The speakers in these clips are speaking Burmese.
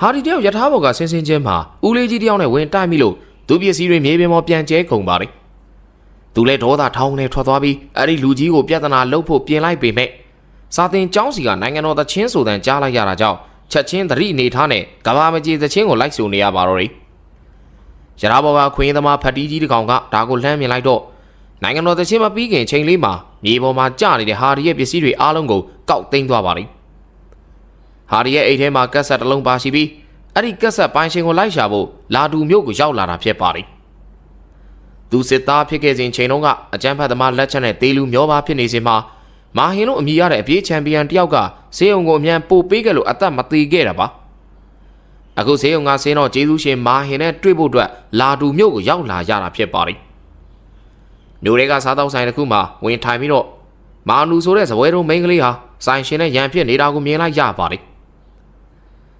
ဟာဒီတယောက်ယထာဘော်ကဆင်းဆင်းချင်းမှာဦးလေးကြီးတယောက်နဲ့ဝင်တိုက်မိလို့သူပစ္စည်းတွေမြေပြင်ပေါ်ပြန်ကျဲကုန်ပါလေသူလည်းဒေါသထောင်းနဲ့ထွက်သွားပြီးအဲ့ဒီလူကြီးကိုပြဿနာလုပ်ဖို့ပြင်လိုက်ပေမဲ့စာတင်ကျောင်းစီကနိုင်ငံတော်သချင်းဆိုတဲ့ကြားလိုက်ရတာကြောင့်ချက်ချင်းသတိနေထားနဲ့ကဘာမကြီးသချင်းကိုလိုက်ဆိုနေရပါတော့တယ်ရထားဘော်ကခွင်းသမားဖတ်တီးကြီးတစ်ကောင်ကဒါကိုလှမ်းမြင်လိုက်တော့နိုင်ငံတော်သချင်းမပြီးခင်ချိန်လေးမှာမြေပေါ်မှာကျနေတဲ့ဟာဒီရဲ့ပစ္စည်းတွေအားလုံးကိုကောက်သိမ်းသွားပါလိမ့် ဟာဒီရဲ့အိတ်ထဲမှာကက်ဆက်တစ်လုံးပါရှိပြီးအဲ့ဒီကက်ဆက်ပိုင်းရှင်ကိုလိုက်ရှာဖို့လာတူမျိုးကိုရောက်လာတာဖြစ်ပါလိမ့်သူစစ်သားဖြစ်ခဲ့စဉ်ချိန်တုန်းကအကြမ်းဖက်သမားလက်ချက်နဲ့တေးလူမျောပါဖြစ်နေစဉ်မှာမာဟင်တို့အမိရတဲ့အပြေးချန်ပီယံတယောက်ကဈေးုံကိုအမြန်ပို့ပေးခဲ့လို့အသက်မသေးခဲ့တာပါအခုဈေးုံကဆင်းတော့ဂျေဇူးရှင်မာဟင်နဲ့တွေ့ဖို့အတွက်လာတူမျိုးကိုရောက်လာရတာဖြစ်ပါလိမ့်မျိုးတွေကစားတောက်ဆိုင်တစ်ခုမှာဝင်ထိုင်ပြီးတော့မာနူဆိုတဲ့ဇပွဲတုံးမိန်းကလေးဟာဆိုင်ရှင်နဲ့ရန်ဖြစ်နေတာကိုမြင်လိုက်ရပါလိမ့်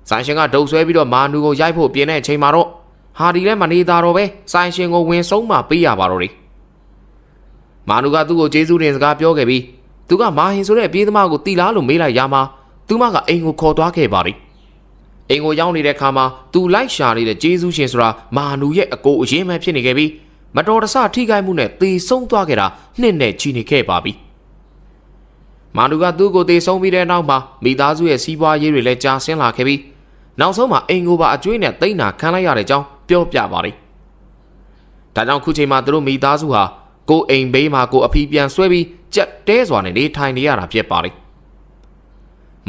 ဆိုင်ရှင်ကဒုတ်ဆွဲပြီးတော့မာနူကိုရိုက်ဖို့ပြင်တဲ့အချိန်မှာတော့ဟာဒီထဲမှာနေတာတော့ပဲဆိုင်ရှင်ကိုဝင်ဆုံးမှပေးရပါတော့တယ်မာနူကသူ့ကိုကျေးဇူးတင်စကားပြောခဲ့ပြီးသူကမာဟင်ဆိုတဲ့ပြေးသမားကိုတီလားလို့မေးလိုက်ရမှာသူမကအိမ်ကိုခေါ်သွားခဲ့ပါလိမ့်အိမ်ကိုရောက်နေတဲ့ခါမှာသူလိုက်ရှာနေတဲ့ကျေးဇူးရှင်ဆိုတာမာနူရဲ့အကိုအရင်မှဖြစ်နေခဲ့ပြီးမတော်တဆထိခိုက်မှုနဲ့သေဆုံးသွားခဲ့တာနှစ်နဲ့ချီနေခဲ့ပါပြီမာနူကသူ့ကိုသေဆုံးပြီးတဲ့နောက်မှာမိသားစုရဲ့စီးပွားရေးတွေလည်းကြာဆင်းလာခဲ့ပြီး နောက်ဆုံးမှာအိမ်ကိုပါအကျွေးနဲ့တိတ်နာခံလိုက်ရတဲ့အကြောင်းပြောပြပါလိမ့်ဒါကြောင့်ခုချိန်မှာသူတို့မိသားစုဟာကိုယ်အိမ်ဘေးမှာကိုယ်အဖီပြန်ဆွဲပြီးကြက်တဲစွာနဲ့နေထိုင်နေရတာဖြစ်ပါလိမ့်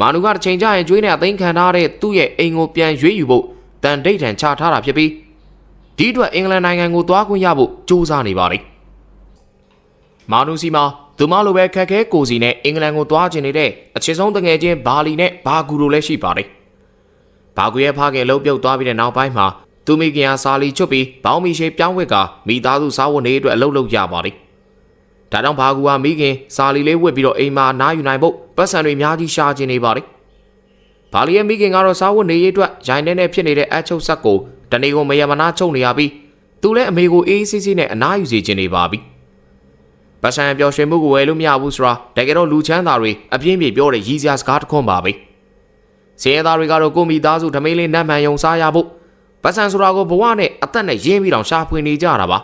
မာနူကတစ်ချိန်ကျရင်ကျွေးနဲ့အသိမ်းခံထားတဲ့သူ့ရဲ့အိမ်ကိုပြန်ရွေးယူဖို့တန်ဒိတ်ထန်ချထားတာဖြစ်ပြီးဒီအတွက်အင်္ဂလန်နိုင်ငံကိုသွားခွင့်ရဖို့ကြိုးစားနေပါလိမ့်မာနူစီမှာသူမလိုပဲခက်ခဲကိုစီနဲ့အင်္ဂလန်ကိုသွားကျင်နေတဲ့အချစ်ဆုံးတငယ်ချင်းဘာလီနဲ့ဘာဂူတို့လည်းရှိပါလိမ့် ဘာဂူရဲ့ဖခင်လှုပ်ပြုတ်သွားပြီးတဲ့နောက်ပိုင်းမှာသူမိခင်အားစာလီချွတ်ပြီးဘောင်းမီရှိပြောင်းဝက်ကမိသားစုစားဝတ်နေအတွက်အလုပ်လုပ်ရပါလိမ့်ဒါကြောင့်ဘာကူကမိခင်စာလီလေးဝတ်ပြီးတော့အိမ်မှာနားယူနိုင်ဖို့ပတ်စံတွေအများကြီးရှာကျင်နေပါလိမ့်ဘာလီရဲ့မိခင်ကတော့စားဝတ်နေရေးအတွက်ရိုင်းနေနဲ့ဖြစ်နေတဲ့အချုပ်ဆက်ကိုတနေ့ကိုမယမနာချုပ်နေရပြီးသူလည်းအမေကိုအေးအေးဆေးဆေးနဲ့အနားယူစေချင်နေပါပြီပတ်စံပျော်ရွှင်မှုကိုဝယ်လို့မရဘူးဆိုတာတကယ်တော့လူချမ်းသာတွေအပြင်းပြေပြောတဲ့ရည်စရာစကားတစ်ခွန်းပါပဲ စင်ရသားတွေကတော့ကိုမိသားစုဓမင်းလေးနတ်မှန်ယုံစားရဖို့ပတ်စံဆိုတာကိုဘဝနဲ့အသက်နဲ့ရင်းပြီးတော့ရှာဖွေနေကြတာပါ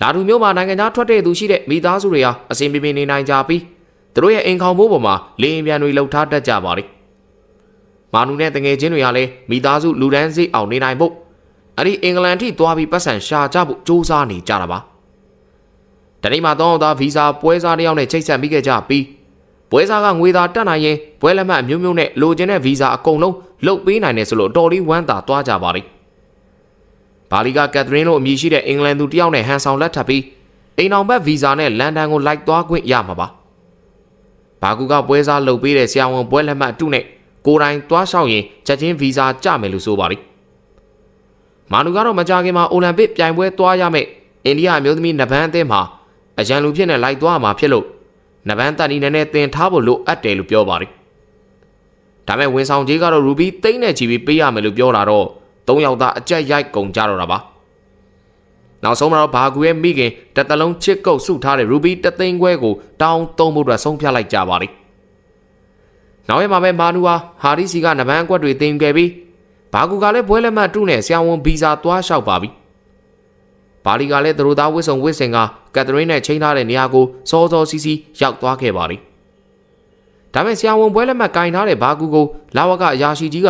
လာတူမျိုးမှာနိုင်ငံသားထွက်တဲ့သူရှိတဲ့မိသားစုတွေဟာအစဉ်ပြေပြေနေနိုင်ကြပြီးသူတို့ရဲ့အိမ်ခေါင်မိုးပေါ်မှာလေရင်ပြန်တွေလှုပ်ထားတတ်ကြပါလိမ့်မာနူနဲ့တငယ်ချင်းတွေကလည်းမိသားစုလူဒန်းစိအောင်နေနိုင်ဖို့အဲ့ဒီအင်္ဂလန်ထိသွားပြီးပတ်စံရှာကြဖို့စူးစမ်းနေကြတာပါတနေ့မှတော့သားဗီဇာပွဲစားတစ်ယောက်နဲ့ချိတ်ဆက်မိခဲ့ကြပြီး ပွဲစားကငွေသာတက်နိုင်ရင်ပွဲလက်မှတ်အမျိုးမျိုးနဲ့လိုချင်တဲ့ဗီဇာအကုန်လုံးလုတ်ပေးနိုင်တယ်ဆိုလို့တော်လေးဝမ်းသာသွားကြပါလိမ့်ဘာလီကကက်သရင်းလို့အမည်ရှိတဲ့အင်္ဂလန်သူတစ်ယောက်နဲ့ဟန်ဆောင်လက်ထပ်ပြီးအိမ်အောင်ဘက်ဗီဇာနဲ့လန်ဒန်ကိုလိုက်သွားခွင့်ရမှာပါဘာကူကပွဲစားလုတ်ပေးတဲ့ဆရာဝန်ပွဲလက်မှတ်အတုနဲ့ကိုယ်တိုင်သွားလျှောက်ရင်ချက်ချင်းဗီဇာကြမယ်လို့ဆိုပါလိမ့်မာနူကတော့မကြခင်မှာအိုလံပစ်ပြိုင်ပွဲသွားရမယ်အိန္ဒိယအမျိုးသမီးနဗန်းအသင်းမှာအရန်လူဖြစ်နေလိုက်သွားမှာဖြစ်လို့ နဗန်းတန်ဒီနဲ့တင်ထားဖို့လိုအပ်တယ်လို့ပြောပါလိမ့်ဒါမဲ့ဝန်ဆောင်ကြီးကတော့ရူဘီသိန်းနဲ့ချီပြီးပေးရမယ်လို့ပြောတာတော့သုံးယောက်သားအကြက်ရိုက်ကုန်ကြတော့တာပါနောက်ဆုံးမှာတော့ဘာဂူရဲ့မိခင်တစ်သလုံးချစ်ကုတ်စုထားတဲ့ရူဘီတသိန်းခွဲကိုတောင်းသုံးဖို့အတွက်ဆုံးဖြတ်လိုက်ကြပါလိမ့်နောက်ရမှာပဲမာနူဟာဟာရီစီကနဗန်းအကွက်တွေတင်ခဲ့ပြီးဘာဂူကလည်းဘွဲလက်မှတ်တုနဲ့ဆရာဝန်ဗီဇာသွားလျှောက်ပါပြီ ဘာလီကလည်းသူတို့သားဝစ်စုံဝစ်စင်ကကက်သရင်းနဲ့ချိန်ထားတဲ့နေရာကိုစောစောစီးစီးရောက်သွားခဲ့ပါလိမ့်ဒါမဲ့ဆရာဝန်ပွဲလက်မှတ်ကင်ထားတဲ့ဘာကူကိုလာဝကအရာရှိကြီးက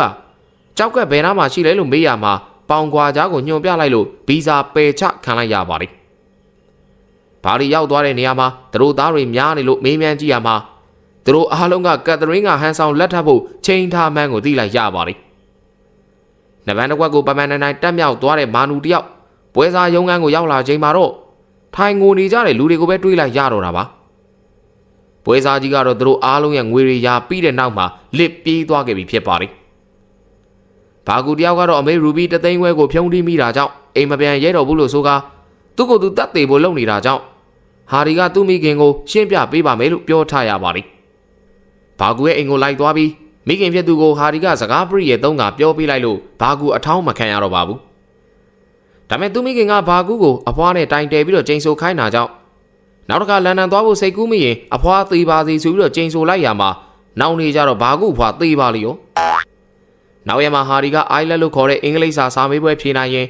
ကြောက်ကက်ဘယ်နားမှာရှိလဲလို့မေးရမှာပေါင်ခွာကြားကိုညွှန်ပြလိုက်လို့ဗီဇာပယ်ချခံလိုက်ရပါလိမ့်ဘာလီရောက်သွားတဲ့နေရာမှာသူတို့သားတွေများနေလို့မေးမြန်းကြည့်ရမှာသူတို့အားလုံးကကက်သရင်းကဟန်ဆောင်လက်ထပ်ဖို့ချိန်ထားမှန်းကိုသိလိုက်ရပါလိမ့်နဗန်တစ်ခွက်ကိုပမန်နိုင်နိုင်တက်မြောက်သွားတဲ့မာနူတယောက် ပွဲစားရုံးခန်းကိုရောက်လာချိန်မှာတော့ထိုင်ငိုနေကြတဲ့လူတွေကိုပဲတွေးလိုက်ရတော့တာပါပွဲစားကြီးကတော့သူတို့အားလုံးရဲ့ငွေတွေရာပြီးတဲ့နောက်မှာလစ်ပြေးသွားခဲ့ပြီဖြစ်ပါလိမ့်ဘာကူတယောက်ကတော့အမေရူဘီတသိန်းခွဲကိုဖြုံးထိမိတာကြောင့်အိမ်မပြန်ရဲတော့ဘူးလို့ဆိုကာသူ့ကိုယ်သူတတ်သေးဖို့လုပ်နေတာကြောင့်ဟာဒီကသူ့မိခင်ကိုရှင်းပြပေးပါမယ်လို့ပြောထားရပါလိမ့်ဘာကူရဲ့အိမ်ကိုလိုက်သွားပြီးမိခင်ဖြစ်သူကိုဟာဒီကစကားပရိရဲ့သုံးကပြောပေးလိုက်လို့ဘာကူအထောင်းမခံရတော့ပါဘူး ဒါမဲ့သူမိခင်ကဘာကူကိုအဖွားနဲ့တိုင်တယ်ပြီးတော့ချိန်ဆခိုင်းတာကြောင့်နောက်တစ်ခါလန်ဒန်သွားဖို့စိတ်ကူးမိရင်အဖွားသေးပါစီဆိုပြီးတော့ချိန်ဆလိုက်ရမှာနောက်နေကြတော့ဘာကူဖွားသေးပါလိရောနောက်ရက်မှာဟာဒီကအိုင်လက်လို့ခေါ်တဲ့အင်္ဂလိပ်စာစာမေးပွဲဖြေနိုင်ရင်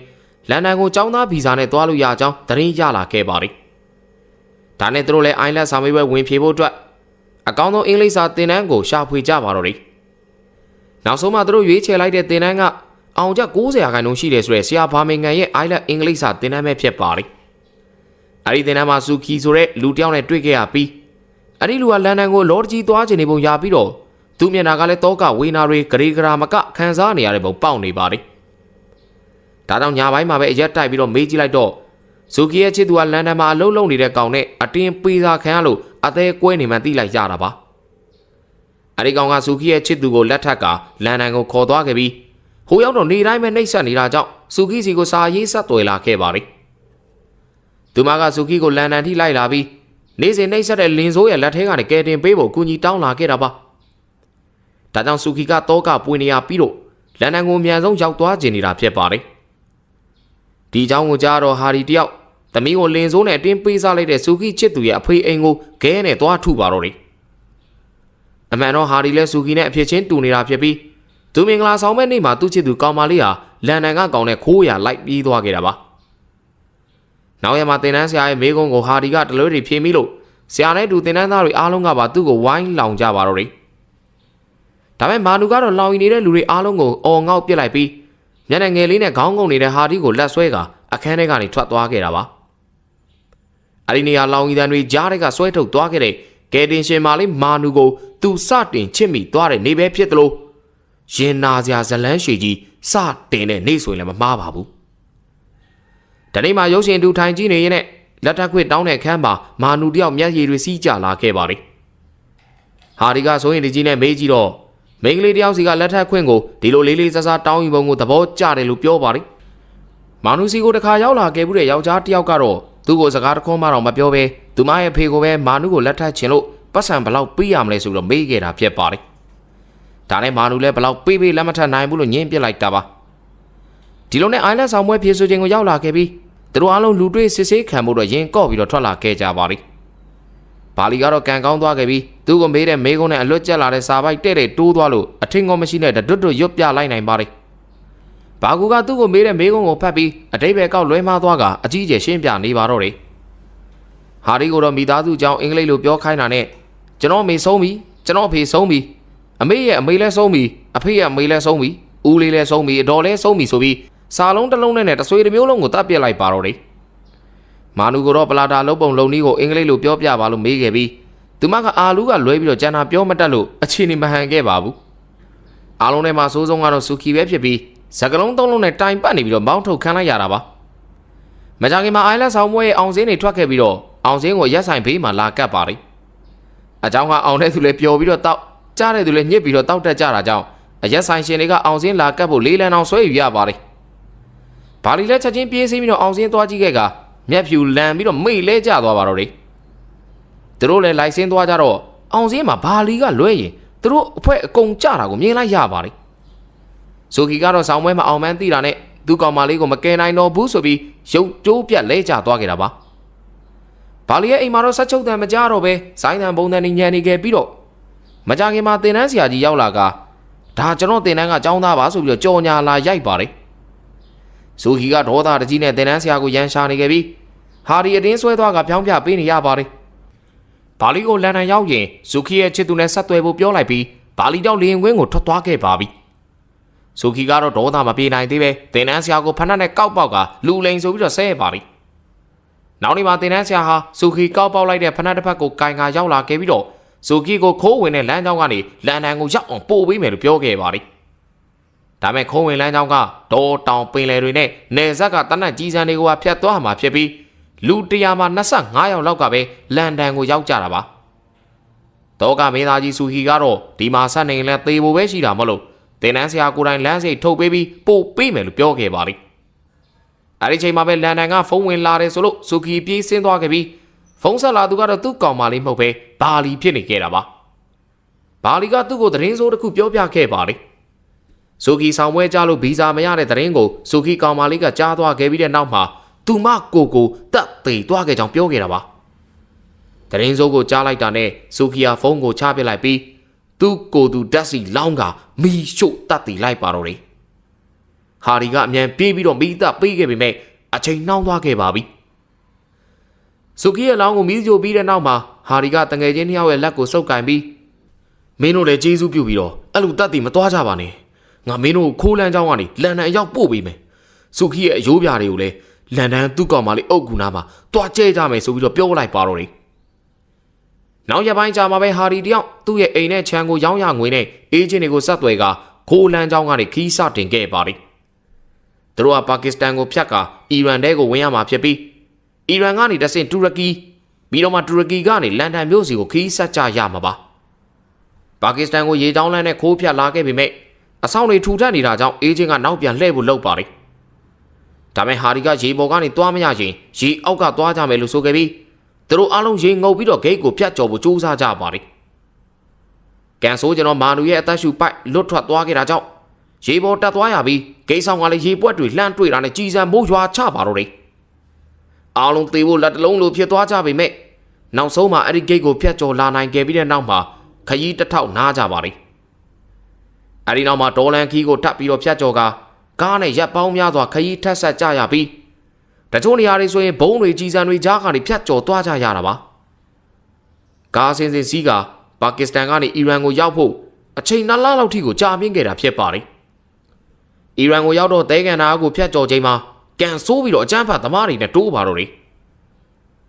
လန်ဒန်ကိုចောင်းသားဗီဇာနဲ့သွားလို့ရကြောင်းသတင်းရလာခဲ့ပါတယ်။ဒါနဲ့သူတို့လည်းအိုင်လက်စာမေးပွဲဝင်ဖြေဖို့အတွက်အကောင်းဆုံးအင်္ဂလိပ်စာသင်တန်းကိုရှာဖွေကြပါတော့တယ်။နောက်ဆုံးမှသူတို့ရွေးချယ်လိုက်တဲ့သင်တန်းက အောင်ကျ90ရာခိုင်နှုန်းရှိတယ်ဆိုတဲ့ဆရာဘာမင်ဂန်ရဲ့အိုင်လက်အင်္ဂလိပ်စာသင်တန်းပဲဖြစ်ပါတယ်။အဲဒီသင်တန်းမှာဆူခီဆိုတဲ့လူတစ်ယောက်နဲ့တွေ့ခဲ့ရပြီးအဲ့ဒီလူကလန်ဒန်ကိုလော်တကြီးသွားခြင်းနေပုံရပြီးတော့သူမျက်နှာကလည်းတောကဝေနာတွေဂရေဂရာမကခန်းစားနေရတဲ့ပုံပေါက်နေပါတယ်။ဒါကြောင့်ညာဘိုင်းမှာပဲအရက်တိုက်ပြီးတော့မေးကြည့်လိုက်တော့ဇူကီရဲ့ချစ်သူကလန်ဒန်မှာအလုပ်လုပ်နေတဲ့ကောင်နဲ့အတင်းပေးစာခံရလို့အသေးကွဲနေမှသိလိုက်ရတာပါ။အဲဒီကောင်ကဇူကီရဲ့ချစ်သူကိုလက်ထက်ကလန်ဒန်ကိုခေါ်သွားခဲ့ပြီး ဟိုရောက်တော့နေတိုင်းပဲနှိပ်စက်နေတာကြောင့်ဆူကီစီကိုစာရေးဆက်သွယ်လာခဲ့ပါတယ်။သူမကဆူကီကိုလန်ဒန်ထိလိုက်လာပြီးနေ့စဉ်နှိပ်စက်တဲ့လင်ဆိုးရဲ့လက်ထဲကနေကယ်တင်ပေးဖို့အကူအညီတောင်းလာခဲ့တာပါ။ဒါကြောင့်ဆူကီကတော့ကပွေနေရပြီးတော့လန်ဒန်ကိုအမြန်ဆုံးရောက်သွားခြင်းနေတာဖြစ်ပါတယ်။ဒီအကြောင်းကိုကြားတော့ဟာရီတယောက်သမီးကိုလင်ဆိုးနဲ့အတင်းပေးစားလိုက်တဲ့ဆူကီချစ်သူရဲ့အဖေအိမ်ကိုခဲနဲ့သွားထုပါတော့တယ်။အမှန်တော့ဟာရီလည်းဆူကီနဲ့အဖြစ်ချင်းတူနေတာဖြစ်ပြီး သူမင်္ဂလာဆောင်မဲ့နေ့မှာသူ့ချစ်သူကောင်မလေးဟာလန်ဒန်ကကောင်နဲ့ခိုးရလိုက်ပြီးသွားခဲ့တာပါ။နောက်ရမှာတင်တန်းဆရာရဲ့မိကုံးကိုဟာဒီကတလွဲတွေဖြေမိလို့ဆရာနဲ့တူတင်တန်းသားတွေအားလုံးကပါသူ့ကိုဝိုင်းလောင်ကြပါတော့တယ်။ဒါပေမဲ့မာနူကတော့လောင်ရင်နေတဲ့လူတွေအားလုံးကိုအော်ငေါက်ပစ်လိုက်ပြီးမျက်နှာငယ်လေးနဲ့ခေါင်းငုံနေတဲ့ဟာဒီကိုလက်ဆွဲကအခန်းထဲကနေထွက်သွားခဲ့တာပါ။အဲဒီနေရာလောင်ရီတန်တွေကြားထဲကဆွဲထုတ်သွားခဲ့တဲ့ကယ်တင်ရှင်မာလေးမာနူကိုသူစတင်ချစ်မိသွားတဲ့နေပဲဖြစ်သလို ရင်နာစရာဇလန်းရှည်ကြီးစတင်တဲ့နေ့ဆိုရင်လည်းမမှားပါဘူး။ဒီနေ့မှာရုပ်ရှင်တူထိုင်ကြည့်နေရင်နဲ့လက်ထက်ခွေတောင်းတဲ့အခန်းမှာမာနူတယောက်မျက်ရည်တွေစီးကျလာခဲ့ပါလေ။ဟာဒီကဆိုရင်ဒီကြီးနဲ့မေးကြည့်တော့မိန်းကလေးတယောက်စီကလက်ထက်ခွင့်ကိုဒီလိုလေးလေးစားစားတောင်းယူပုံကိုသဘောကျတယ်လို့ပြောပါလေ။မာနူစီကိုတခါရောက်လာခဲ့မှုတဲ့ယောက်ျားတယောက်ကတော့သူ့ကိုစကားတခွန်းမှတော့မပြောဘဲသူမရဲ့ဖေကိုပဲမာနူကိုလက်ထပ်ချင်လို့ပတ်စံဘလောက်ပေးရမလဲဆိုပြီးတော့မေးခဲ့တာဖြစ်ပါလေ။ ဒါနဲ့မာနူလည်းဘလောက်ပေးပေးလက်မထပ်နိုင်ဘူးလို့ညင်းပစ်လိုက်တာပါ။ဒီလိုနဲ့အိုင်လက်ဆောင်ပွဲဖြည့်ဆိုခြင်းကိုရောက်လာခဲ့ပြီးသူတို့အားလုံးလူတွေ့စစ်ဆေးခံဖို့တော့ရင်ကော့ပြီးတော့ထွက်လာခဲ့ကြပါလိမ့်။ဘာလီကတော့ကန်ကောင်းသွားခဲ့ပြီးသူ့ကိုမေးတဲ့မေးခွန်းနဲ့အလွတ်ကျက်လာတဲ့စာပိုက်တဲ့တဲ့တိုးသွားလို့အထင်ကောမရှိတဲ့တွတ်တွတ်ရွတ်ပြလိုက်နိုင်ပါလိမ့်။ဘာကူကသူ့ကိုမေးတဲ့မေးခွန်းကိုဖတ်ပြီးအတိတ်ပဲကောက်လွဲမှားသွားကအကြီးအကျယ်ရှင်းပြနေပါတော့တယ်။ဟာဒီကိုတော့မိသားစုအကြောင်းအင်္ဂလိပ်လိုပြောခိုင်းတာနဲ့ကျွန်တော်မေဆုံးပြီကျွန်တော်အဖေဆုံးပြီ အမေရဲ့အမေလည်းဆုံးပြီအဖေရဲ့အမေလည်းဆုံးပြီဦးလေးလည်းဆုံးပြီအတော်လည်းဆုံးပြီဆိုပြီးစာလုံးတစ်လုံးနဲ့တဆွေတစ်မျိုးလုံးကိုတတ်ပြစ်လိုက်ပါတော့တယ်မာနူကတော့ပလာတာလုံးပုံလုံးနည်းကိုအင်္ဂလိပ်လိုပြောပြပါလို့မေးခဲ့ပြီးသူမကအာလူးကလွဲပြီးတော့ကျန်တာပြောမတတ်လို့အခြေအနေမဟန်ခဲ့ပါဘူးအားလုံးထဲမှာစိုးဆုံးကတော့စူကီပဲဖြစ်ပြီးစကလုံးသုံးလုံးနဲ့တိုင်ပတ်နေပြီးတော့မောင်းထုတ်ခန်းလိုက်ရတာပါမကြခင်မှာအိုင်လက်ဆောင်မွဲရဲ့အောင်စင်းတွေထွက်ခဲ့ပြီးတော့အောင်စင်းကိုရက်ဆိုင်ဘေးမှာလာကပ်ပါတယ်အเจ้าကအောင်တဲ့သူလည်းပျော်ပြီးတော့တောက် ကြားတဲ့သူလည်းညစ်ပြီးတော့တောက်တက်ကြတာကြောင့်အရက်ဆိုင်ရှင်တွေကအောင်စင်းလာကပ်ဖို့လေးလံအောင်ဆွဲယူရပါတယ်ဘာလီလည်းချက်ချင်းပြေးစီးပြီးတော့အောင်စင်းသွားကြည့်ခဲ့ကမျက်ဖြူလန်ပြီးတော့မိတ်လဲကျသွားပါတော့တယ်သူတို့လည်းလိုက်စင်းသွားကြတော့အောင်စင်းမှာဘာလီကလွဲရင်သူတို့အဖွဲအကုန်ကြတာကိုမြင်လိုက်ရပါတယ်ဇိုကီကတော့ဆောင်းပွဲမှာအောင်မန်းသိတာနဲ့သူ့ကောင်မလေးကိုမကယ်နိုင်တော့ဘူးဆိုပြီးရုပ်ကျိုးပြက်လဲကျသွားခဲ့တာပါဘာလီရဲ့အိမ်မှာတော့ဆက်ချုပ်တန်မကြတော့ပဲဆိုင်းတန်ပုံတန်နေညံနေခဲ့ပြီးတော့ မကြခင်မှာတင်တန်းဆရာကြီးရောက်လာကဒါကျွန်တော်တင်တန်းကចောင်းသားပါဆိုပြီးတော့ကြော်ညာလာရိုက်ပါတယ်ဇူခီကဒေါသတကြီးနဲ့တင်တန်းဆရာကိုရန်ရှာနေခဲ့ပြီးဟာဒီအတင်းဆွဲသွားကဖြောင်းပြပေးနေရပါတယ်ဘာလီကိုလန်ဒန်ရောက်ရင်ဇူခီရဲ့ချစ်သူနဲ့ဆက်သွယ်ဖို့ပြောလိုက်ပြီးဘာလီတော့လေရင်ကွင်းကိုထွက်သွားခဲ့ပါပြီဇူခီကတော့ဒေါသမပြေနိုင်သေးပဲတင်တန်းဆရာကိုဖဏတ်နဲ့ကောက်ပေါက်ကလူလိန်ဆိုပြီးတော့ဆဲပါပြီနောက်နေ့မှာတင်တန်းဆရာဟာဇူခီကောက်ပေါက်လိုက်တဲ့ဖဏတ်တစ်ဖက်ကိုကင်ကရောက်လာခဲ့ပြီးတော့ ဇူကီကိုခိုးဝင်တဲ့လမ်းကြောင်းကနေလန်ဒန်ကိုရောက်အောင်ပို့ပေးမယ်လို့ပြောခဲ့ပါတယ်။ဒါမဲ့ခိုးဝင်လမ်းကြောင်းကဒေါ်တောင်ပင်လယ်တွေနဲ့နယ်ဇက်ကတနက်ကြီးစံတွေကိုပါဖြတ်သွားမှာဖြစ်ပြီးလူ100မှာ25ယောက်လောက်ကပဲလန်ဒန်ကိုရောက်ကြတာပါ။တောကမင်းသားကြီးဆူဟီကတော့ဒီမှာဆက်နေလဲသေဖို့ပဲရှိတာမဟုတ်လို့တင်နန်းဆရာကိုယ်တိုင်လမ်းစိတ်ထုတ်ပေးပြီးပို့ပေးမယ်လို့ပြောခဲ့ပါတယ်။အဲဒီချိန်မှာပဲလန်ဒန်ကဖုန်းဝင်လာတယ်ဆိုလို့ဆူကီပြေးဆင်းသွားခဲ့ပြီး ဖုန်းဆက်လာသူကတော့သူ့ကောင်မလေးမဟုတ်ပဲဘာလီဖြစ်နေခဲ့တာပါဘာလီကသူ့ကိုသတင်းစိုးတစ်ခုပြောပြခဲ့ပါလေဇိုကီဆောင်ပွဲကြလို့ဗီဇာမရတဲ့သတင်းကိုဇိုကီကောင်မလေးကကြားသွားခဲ့ပြီးတဲ့နောက်မှာသူမကိုကိုတက်သိသွားခဲ့ကြောင်းပြောခဲ့တာပါသတင်းစိုးကိုကြားလိုက်တာနဲ့ဇိုကီယာဖုန်းကိုချပစ်လိုက်ပြီးသူ့ကိုယ်သူဓာတ်စီလောင်းကမီရှို့တတ်တည်လိုက်ပါတော့တယ်ဟာရီကအမြန်ပြေးပြီးတော့မိသားပေးခဲ့ပေမဲ့အချိန်နှောင်းသွားခဲ့ပါပြီ စုကီရဲ့လောင်းကိုမီးကြိုပြီးတဲ့နောက်မှာဟာရီကတငယ်ချင်းနှစ်ယောက်ရဲ့လက်ကိုစုပ်ကင်ပြီးမင်းတို့လည်းကျေးဇူးပြုပြီးတော့အဲ့လိုတတ်တည်မသွားကြပါနဲ့ငါမင်းတို့ကိုခိုးလန်းချောင်းကနေလန်ဒန်ရောက်ပို့ပေးမယ်စုကီရဲ့အယိုးပြားတွေကိုလည်းလန်ဒန်သူ့ကောင်မလေးအုတ်ကူနာမှာတွားကျဲကြမယ်ဆိုပြီးတော့ပြောလိုက်ပါတော့တယ်နောက်ရပိုင်းကြာမှာပဲဟာရီတယောက်သူ့ရဲ့အိမ်နဲ့ခြံကိုရောင်းရငွေနဲ့အေဂျင့်တွေကိုဆက်သွယ်ကခိုးလန်းချောင်းကနေခီးစတင်ခဲ့ပါသည်သူတို့ကပါကစ္စတန်ကိုဖြတ်ကာအီရန်တဲကိုဝင်ရမှာဖြစ်ပြီး အီရန်ကနေတဆင့်တူရကီပြီးတော့မှတူရကီကနေလန်ဒန်မြို့စီကိုခီးဆက်ကြရမှာပါပါကစ္စတန်ကိုရေချောင်းလန်းနဲ့ခိုးဖြတ်လာခဲ့ပေမဲ့အဆောင်တွေထူထပ်နေတာကြောင့်အေဂျင့်ကနောက်ပြန်လှည့်ဖို့လုပ်ပါသည်ဒါပေမဲ့ဟာရီကရေပေါ်ကနေသွားမရရင်ရေအောက်ကသွားကြမယ်လို့ဆိုခဲ့ပြီးသူတို့အားလုံးရေငုပ်ပြီးတော့ဂိတ်ကိုဖြတ်ကျော်ဖို့ကြိုးစားကြပါတယ်။ကန်ဆိုးကျွန်တော်မာနူရဲ့အသက်ရှူပိုက်လွတ်ထွက်သွားခဲ့တာကြောင့်ရေပေါ်တက်သွားရပြီးဂိတ်ဆောင်ကလည်းရေပွက်တွေလှမ်းတွေ့တာနဲ့ကြီးစံမိုးရွာချပါတော့တယ်။ အားလုံးသေဖို့လက်တလုံးလိုဖြစ်သွားကြပေမဲ့နောက်ဆုံးမှာအဲ့ဒီဂိတ်ကိုဖြတ်ကျော်လာနိုင်ခဲ့ပြီးတဲ့နောက်မှာခရီးတစ်ထောက်နားကြပါတယ်။အဲ့ဒီနောက်မှာဒေါ်လန်ခီးကိုထပ်ပြီးတော့ဖြတ်ကျော်ကကားနဲ့ရက်ပေါင်းများစွာခရီးထက်ဆက်ကြရပြီးတချို့နေရာတွေဆိုရင်ဘုံတွေကြီးစံတွေကြားကနေဖြတ်ကျော်သွားကြရတာပါကားစင်စင်စီးကပါကစ္စတန်ကနေအီရန်ကိုရောက်ဖို့အချိန်နှစ်လလောက်ထိကိုကြာမြင့်ခဲ့တာဖြစ်ပါတယ်အီရန်ကိုရောက်တော့သဲကန်နာကိုဖြတ်ကျော်ချိန်မှာ ကန်ဆိုးပြီးတော့အကြမ်းဖက်သမားတွေနဲ့တိုးပါတော့တယ်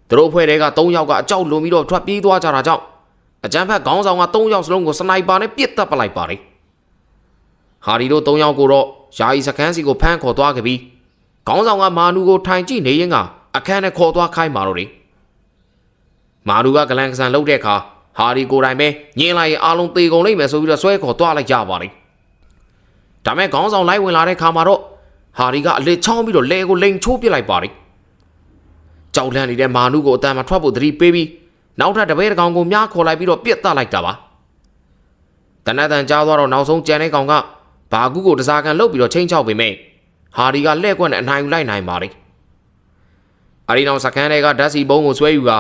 သူတို့ဖွဲ့တွေက၃ယောက်ကအကြောက်လွန်ပြီးတော့ထွက်ပြေးသွားကြတာကြောင့်အကြမ်းဖက်ခေါင်းဆောင်က၃ယောက်စလုံးကိုစနိုက်ပါနဲ့ပစ်တက်ပလိုက်ပါတယ်ဟာဒီတို့၃ယောက်ကိုတော့ယာယီစခန်းစီကိုဖမ်းခေါ်သွားခဲ့ပြီးခေါင်းဆောင်ကမာနူကိုထိုင်ကြည့်နေရင်ကအခန်းနဲ့ခေါ်သွားခိုင်းပါတော့တယ်မာနူကဂလန်ကဆန်လှုပ်တဲ့အခါဟာဒီကိုယ်တိုင်ပဲညင်းလိုက်ရင်အားလုံးသေကုန်လိမ့်မယ်ဆိုပြီးတော့ဆွဲခေါ်သွားလိုက်ကြပါလိမ့်ဒါမဲ့ခေါင်းဆောင်လိုက်ဝင်လာတဲ့ခါမှာတော့ ဟာဒီကအလက်ချောင်းပြီးတော့လဲကိုလိန်ချိုးပစ်လိုက်ပါလိမ့်ကြောက်လန့်နေတဲ့မာနူကိုအတန်မှာထွက်ဖို့သတိပေးပြီးနောက်ထပ်တပည့်တစ်ကောင်ကိုမြားခေါ်လိုက်ပြီးတော့ပြစ်တက်လိုက်တာပါတနတ်တန်ကြားသွားတော့နောက်ဆုံးကြံတဲ့ကောင်ကဘာကူကိုတစားကန်လှုပ်ပြီးတော့ချင်းချောက်ပေမဲ့ဟာဒီကလှဲ့ကွက်နဲ့အနိုင်ယူလိုက်နိုင်ပါလေ။အရီနောင်စကန်တွေကဓာတ်စီဘုံကိုဆွဲယူက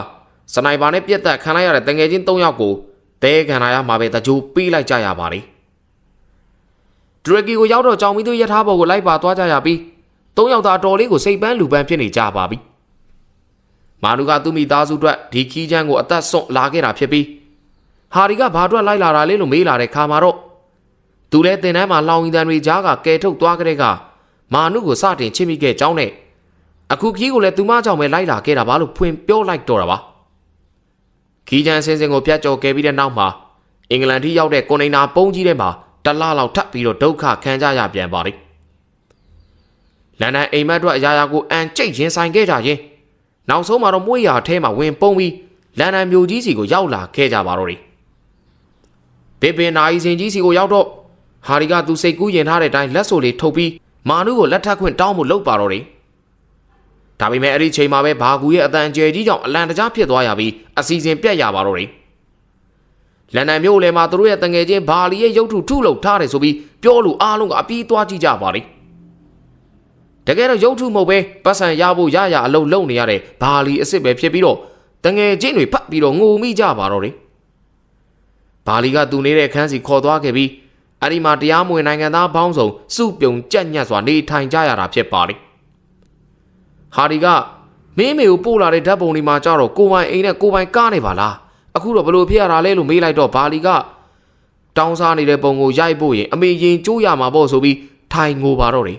စနိုက်ပါနဲ့ပြက်တက်ခံလိုက်ရတဲ့တငယ်ချင်း၃ယောက်ကိုတဲခံရရမှာပဲတကြိုပေးလိုက်ကြရပါလေ။ ဒရဂီကိုရောက်တော့ကြောင်မီတို့ရထားဘော်ကိုလိုက်ပါသွားကြရပြီး၃ယောက်သာအတော်လေးကိုစိတ်ပန်းလူပန်းဖြစ်နေကြပါပြီ။မာနူကသူ့မိသားစုအတွက်ဒီခီးချမ်းကိုအသက်ဆွန့်လာခဲ့တာဖြစ်ပြီးဟာဒီကဘာအတွက်လိုက်လာတာလဲလို့မေးလာတဲ့ခါမှာတော့သူလည်းတင်တန်းမှာလောင်ရင်တန်တွေကြားကကဲထုတ်သွားကြတဲ့ကမာနုကိုစတင်ချစ်မိခဲ့ကြောင်းနဲ့အခုခီးကိုလည်းသူမကြောင့်ပဲလိုက်လာခဲ့တာပါလို့ဖွင့်ပြောလိုက်တော့တာပါခီးချန်စင်းစင်ကိုပြတ်ကျော်ခဲ့ပြီးတဲ့နောက်မှာအင်္ဂလန်ထိရောက်တဲ့ကွန်တိန်နာပုံးကြီးထဲမှာ တလားလောက်ထပ်ပြီးတော့ဒုက္ခခံကြရပြန်ပါလိမ့်လန်ဒန်အိမ်မက်တို့အရာရာကိုအန်ကျိတ်ရင်ဆိုင်ခဲ့ကြရင်နောက်ဆုံးမှာတော့မွေးရာအထဲမှာဝင်ပုံးပြီးလန်ဒန်မြို့ကြီးစီကိုရောက်လာခဲ့ကြပါတော့တယ်ဘေဘင်နာယီစင်ကြီးစီကိုရောက်တော့ဟာရီကသူစိတ်ကူးရင်ထားတဲ့အတိုင်းလက်ဆိုလေးထုတ်ပြီးမာနုကိုလက်ထပ်ခွင့်တောင်းဖို့လုပ်ပါတော့တယ်။ဒါပေမဲ့အဲ့ဒီချိန်မှာပဲဘာကူရဲ့အတန်ကျဲကြီးကြောင့်အလံတကြားဖြစ်သွားရပြီးအစီအစဉ်ပြတ်ရပါတော့တယ်။ လန်ဒန်မြို့လေမှာသူတို့ရဲ့တငယ်ချင်းဘာလီရဲ့ရုပ်ထုထုလုပ်ထားတယ်ဆိုပြီးပြောလို့အားလုံးကအပီးသွားကြည့်ကြပါလိမ့်။တကယ်တော့ရုပ်ထုမဟုတ်ပဲပတ်စံရဖို့ရရအလုံးလုံးနေရတဲ့ဘာလီအစ်စ်ပဲဖြစ်ပြီးတော့တငယ်ချင်းတွေဖတ်ပြီးတော့ငိုမိကြပါတော့တယ်။ဘာလီကသူနေတဲ့ခန်းစီခေါ်သွားခဲ့ပြီးအဲ့ဒီမှာတရားမဝင်နိုင်ငံသားဘောင်းဆောင်စုပြုံကြက်ညက်စွာနေထိုင်ကြရတာဖြစ်ပါလေဟာဒီကမင်းမေကိုပို့လာတဲ့ဓာတ်ပုံတွေမှာကြတော့ကိုပိုင်အိမ်နဲ့ကိုပိုင်ကားနေပါလား အခုတော့ဘလို့ဖြစ်ရတာလဲလို့မေးလိုက်တော့ဘာလီကတောင်းစားနေတဲ့ပုံကိုရိုက်ဖို့ရင်အမေရင်ကျိုးရမှာပေါ့ဆိုပြီးထိုင်ငိုပါတော့တယ်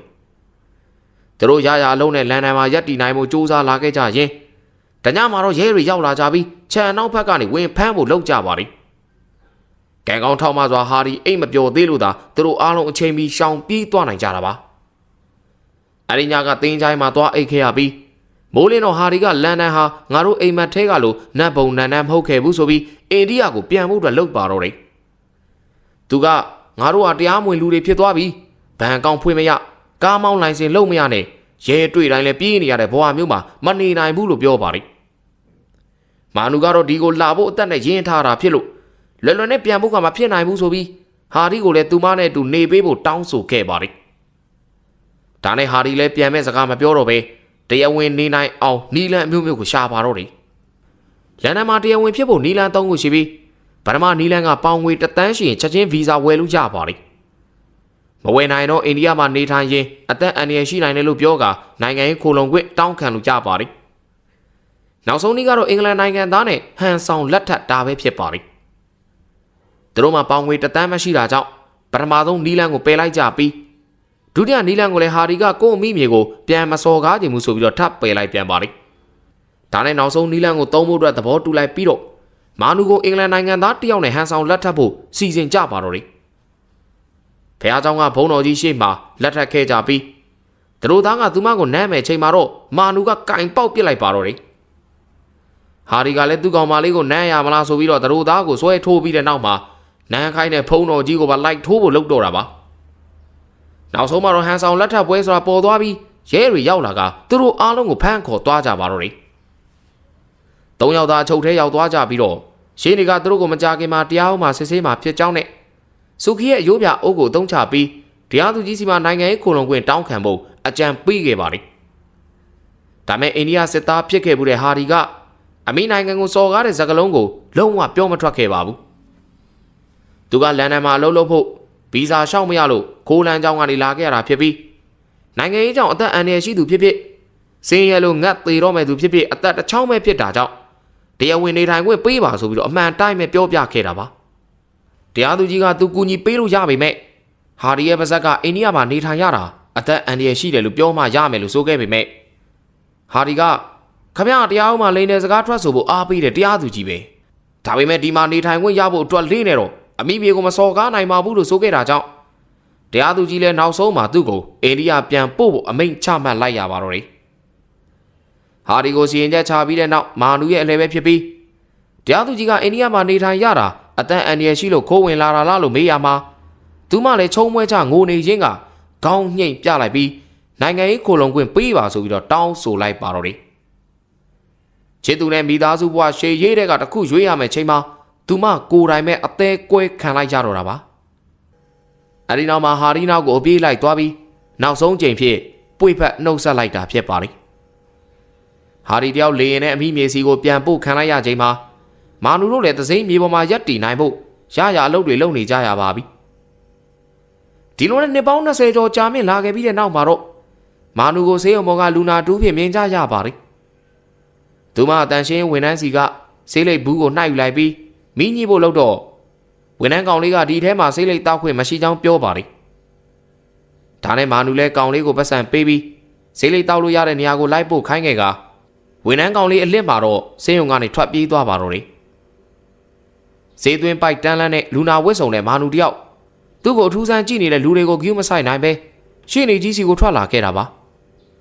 သူတို့ရရအလုံးနဲ့လန်ဒန်မှာရက်တီနိုင်မှုစူးစမ်းလာခဲ့ကြရင်တညမှာတော့ရဲတွေရောက်လာကြပြီးခြံနောက်ဘက်ကနေဝင်ဖမ်းဖို့လုပ်ကြပါလိမ့်ကံကောင်းထောက်မစွာဟာဒီအိတ်မပျော်သေးလို့သာသူတို့အားလုံးအချိန်ပြီးရှောင်ပြေးသွားနိုင်ကြတာပါအရိညာကတင်းချိုင်းမှာသွားအိတ်ခဲ့ရပြီး မိုးလင်းတော့ဟာဒီကလန်ဒန်ဟာငါတို့အိမ်မက်ထဲကလို့နတ်ဘုံနန်နန်မဟုတ်ခဲ့ဘူးဆိုပြီးအိန္ဒိယကိုပြန်ဖို့အတွက်လုပ်ပါတော့တယ်သူကငါတို့ဟာတရားမဝင်လူတွေဖြစ်သွားပြီဘန်ကောင်ဖွင့်မရကားမောင်းလိုင်စင်လုံးမရနဲ့ရဲတွေ့တိုင်းလည်းပြေးနေရတဲ့ဘဝမျိုးမှာမနေနိုင်ဘူးလို့ပြောပါတယ်မာနူကတော့ဒီကိုလာဖို့အသက်နဲ့ရင်းထားတာဖြစ်လို့လွယ်လွယ်နဲ့ပြန်ဖို့ကမဖြစ်နိုင်ဘူးဆိုပြီးဟာဒီကိုလည်းသူမနဲ့အတူနေပေးဖို့တောင်းဆိုခဲ့ပါတယ်။ဒါနဲ့ဟာဒီလည်းပြန်မဲ့စကားမပြောတော့ပဲ တရားဝင်နေနိုင်အောင်နီလန်အမျိုးမျိုးကိုရှာပါတော့တယ်။လန်ဒန်မှာတရားဝင်ဖြစ်ဖို့နီလန်သုံးခုရှိပြီးဘပထမနီလန်ကပေါင်ငွေတသန်းရှိရင်ချက်ချင်းဗီဇာဝယ်လို့ရပါတယ်မဝယ်နိုင်တော့အိန္ဒိယမှာနေထိုင်ရင်အသက်အန္တရာယ်ရှိနိုင်တယ်လို့ပြောကနိုင်ငံရေးခိုလုံခွင့်တောင်းခံလို့ကြပါတယ်နောက်ဆုံးနေ့ကတော့အင်္ဂလန်နိုင်ငံသားနဲ့ဟန်ဆောင်လက်ထပ်တာပဲဖြစ်ပါတယ်သူတို့မှာပေါင်ငွေတသန်းမရှိတာကြောင့်ပထမဆုံးနီလန်ကိုပယ်လိုက်ကြပြီး ဒုတိယနီလန်ကိုလည်းဟာဒီကကိုယ့်အမိမြေကိုပြန်မစော်ကားခြင်းမှုဆိုပြီးတော့ထပ်ပယ်လိုက်ပြန်ပါတယ်ဒါနဲ့နောက်ဆုံးနီလန်ကိုသုံးဖို့အတွက်သဘောတူလိုက်ပြီးတော့မာနူကိုအင်္ဂလန်နိုင်ငံသားတယောက်နဲ့ဟန်ဆောင်လက်ထပ်ဖို့စီစဉ်ကြပါတော့တယ်ဖះเจ้าကဘုံတော်ကြီးရှေ့မှာလက်ထပ်ခဲ့ကြပြီးသူတို့သားကသူမကိုနမ်းမယ်ချိန်မှာတော့မာနူကကင်ပေါက်ပစ်လိုက်ပါတော့တယ်ဟာဒီကလည်းသူ့ကောင်မလေးကိုနမ်းရမလားဆိုပြီးတော့သူတို့သားကိုဆွဲထိုးပြီးတဲ့နောက်မှာနန်းခိုင်းတဲ့ဖုံတော်ကြီးကိုပါလိုက်ထိုးဖို့လုပ်တော့တာပါ နောက်ဆုံးမှာတော့ဟန်ဆောင်လက်ထပ်ပွဲဆိုတာပေါ်သွားပြီးရဲတွေရောက်လာကသူတို့အားလုံးကိုဖမ်းခေါ်သွားကြပါတော့တယ်သုံးယောက်သားအချုပ်ထဲရောက်သွားကြပြီးတော့ရှင်းတွေကသူတို့ကိုမကြခင်မှာတရားဥမှာစစ်ဆေးမှာဖြစ်ကြောင်းနဲ့စုခီရဲ့အယိုးပြအုပ်ကိုတုံးချပြီးတရားသူကြီးစီမှာနိုင်ငံရေးခုံလုံခွင့်တောင်းခံဖို့အကြံပေးခဲ့ပါတယ်ဒါမဲ့အိန္ဒိယစစ်သားဖြစ်ခဲ့မှုတဲ့ဟာဒီကအမေနိုင်ငံကိုစော်ကားတဲ့ဇကလုံးကိုလုံးဝပြောမထွက်ခဲ့ပါဘူးသူကလန်ဒန်မှာအလုပ်လုပ်ဖို့ ဗီဇာလျှောက်မရလို့ခိုးလန်းကြောင်းကနေလာခဲ့ရတာဖြစ်ပြီးနိုင်ငံရေးကြောင့်အသက်အန္တရာယ်ရှိသူဖြစ်ဖြစ်စင်းရဲလို့ငတ်သေးတော့မဲ့သူဖြစ်ဖြစ်အသက်တစ်ချောင်းပဲဖြစ်တာကြောင့်တရားဝင်နေထိုင်ခွင့်ပေးပါဆိုပြီးတော့အမှန်တိုင်းပဲပြောပြခဲ့တာပါတရားသူကြီးကသူကူညီပေးလို့ရပေမဲ့ဟာဒီရဲ့ပါဇက်ကအိန္ဒိယမှာနေထိုင်ရတာအသက်အန္တရာယ်ရှိတယ်လို့ပြောမှရမယ်လို့ဆိုခဲ့ပေမဲ့ဟာဒီကခမရတရားဥမှာလိန်တဲ့စကားထွက်ဆိုဖို့အားပေးတယ်တရားသူကြီးပဲဒါပေမဲ့ဒီမှာနေထိုင်ခွင့်ရဖို့အတွက်လေးနေတော့ အမိပြေကိုမစော်ကားနိုင်ပါဘူးလို့ဆိုခဲ့တာကြောင့်တရားသူကြီးလည်းနောက်ဆုံးမှာသူ့ကိုအိန္ဒိယပြန်ပို့ဖို့အမိန့်ချမှတ်လိုက်ရပါတော့တယ်။ဟာဒီကိုစီရင်ချက်ချပြီးတဲ့နောက်မာနူရဲ့အလဲပဲဖြစ်ပြီးတရားသူကြီးကအိန္ဒိယမှာနေထိုင်ရတာအတန်အန္တရာယ်ရှိလို့ခိုးဝင်လာတာလားလို့မေးရမှာသူမလည်းချုံမွဲချငိုနေခြင်းကခေါင်းညှိမ့်ပြလိုက်ပြီးနိုင်ငံရေးခိုလုံခွင့်ပေးပါဆိုပြီးတော့တောင်းဆိုလိုက်ပါတော့တယ်။ချစ်သူနဲ့မိသားစုဘဝရှေးရေးတဲ့ကတခုရွေးရမယ်ချိန်မှာ သူမကိုယ်တိုင်ပဲအသေးကွဲခံလိုက်ကြတော့တာပါအဲဒီနောက်မှာဟာရီနောက်ကိုအပြေးလိုက်သွားပြီးနောက်ဆုံးချိန်ဖြစ်ပွေဖက်နှုတ်ဆက်လိုက်တာဖြစ်ပါလိဟာရီတယောက်လေရင်နဲ့အမိမြေစီကိုပြန်ပို့ခံလိုက်ရချိန်မှာမာနူတို့လည်းသစိမ့်မြေပေါ်မှာရက်တည်နိုင်ဖို့ရရအလုပ်တွေလုပ်နေကြရပါပြီဒီလိုနဲ့နှစ်ပေါင်း20ကျော်ကြာမြင့်လာခဲ့ပြီးတဲ့နောက်မှာတော့မာနူကိုဆေးရုံပေါ်ကလူနာတူးဖြင့်မြင်ကြရပါလိသူမအတန်ရှင်းဝန်ထမ်းစီကဆေးလိပ်ဘူးကိုနှိုက်ယူလိုက်ပြီး မိညစ်ဖို့လို့တော့ဝန်ထမ်းကောင်လေးကဒီထဲမှာစိတ်လိတ်တောက်ခွင့်မရှိကြောင်းပြောပါတယ်။ဒါနဲ့မာနူလဲကောင်လေးကိုပတ်စံပေးပြီးစိတ်လိတ်တောက်လို့ရတဲ့နေရာကိုလိုက်ပို့ခိုင်းခဲ့ကဝန်ထမ်းကောင်လေးအလစ်မှာတော့ဆေးရုံကနေထွက်ပြေးသွားပါတော့တယ်။ဈေးသွင်းပိုက်တန်းလန်းနဲ့လူနာဝစ်စုံတဲ့မာနူတယောက်သူ့ကိုအထူးဆန်းကြည့်နေတဲ့လူတွေကိုဂယူးမဆိုင်နိုင်ပဲရှေ့နေကြီးစီကိုထွက်လာခဲ့တာပါ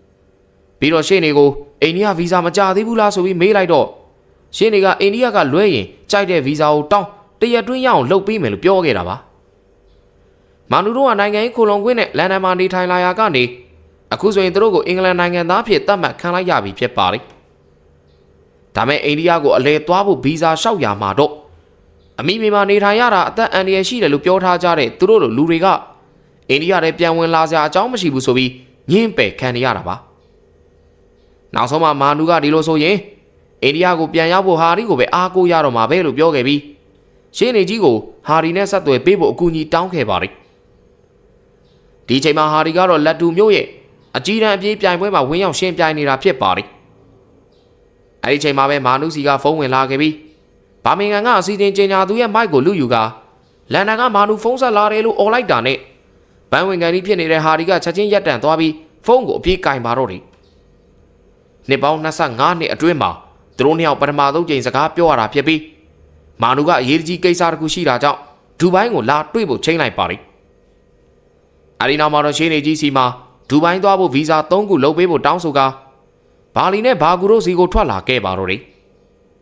။ပြီးတော့ရှေ့နေကိုအိန္ဒိယဗီဇာမကြသေးဘူးလားဆိုပြီးမေးလိုက်တော့ ရှင်းနေကအိန္ဒိယကလွဲရင်ကြိုက်တဲ့ဗီဇာကိုတောင်းတရက်တွင်းရအောင်လုပ်ပေးမယ်လို့ပြောခဲ့တာပါမာနူတို့ကနိုင်ငံရေးခိုလုံခွင့်နဲ့လန်ဒန်မှာနေထိုင်လာရာကနေအခုဆိုရင်သူတို့ကိုအင်္ဂလန်နိုင်ငံသားဖြစ်သတ်မှတ်ခံလိုက်ရပြီဖြစ်ပါတယ်ဒါမဲ့အိန္ဒိယကိုအလဲသွားဖို့ဗီဇာလျှောက်ရမှာတော့အမိမိမှာနေထိုင်ရတာအသက်အန္တရာယ်ရှိတယ်လို့ပြောထားကြတဲ့သူတို့လိုလူတွေကအိန္ဒိယထဲပြန်ဝင်လာစရာအကြောင်းမရှိဘူးဆိုပြီးညှင်းပယ်ခံနေရတာပါနောက်ဆုံးမှမာနူကဒီလိုဆိုရင် အိန္ဒိယကိုပြန်ရောက်ဖို့ဟာရီကိုပဲအားကိုးရတော့မှာပဲလို့ပြောခဲ့ပြီးရှင်းနေကြီးကိုဟာရီနဲ့ဆက်သွယ်ပေးဖို့အကူအညီတောင်းခဲ့ပါတယ်ဒီချိန်မှာဟာရီကတော့လက်တူမျိုးရဲ့အကြီးတန်းအပြေးပြိုင်ပွဲမှာဝင်းရောက်ရှင်းပြိုင်နေတာဖြစ်ပါတယ်အဲ့ဒီချိန်မှာပဲမာနုစီကဖုန်းဝင်လာခဲ့ပြီးဘာမင်ဂန်ကအစီအစဉ်ကြေညာသူရဲ့မိုက်ကိုလူယူကလန်ဒန်ကမာနုဖုန်းဆက်လာတယ်လို့អော်လိုက်တာနဲ့ဘန်ဝင်ကန်ကြီးဖြစ်နေတဲ့ဟာရီကချက်ချင်းရက်တန့်သွားပြီးဖုန်းကိုအပြေးကင်ပါတော့တယ်နှစ်ပေါင်း25နှစ်အတွင်းမှာ သူတို့နှစ်ယောက်ပထမဆုံးကြိမ်စကားပြောရတာဖြစ်ပြီးမာနူကအရေးကြီးကိစ္စတစ်ခုရှိတာကြောင့်ဒူဘိုင်းကိုလာတွေ့ဖို့ချိန်လိုက်ပါလိ။အဲဒီနောက်မှာတော့ရှင်းနေကြီးစီမှာဒူဘိုင်းသွားဖို့ဗီဇာ၃ခုလုပ်ပေးဖို့တောင်းဆိုကဘာလီနဲ့ဘာဂူတို့စီကိုထွက်လာခဲ့ပါတော့တယ်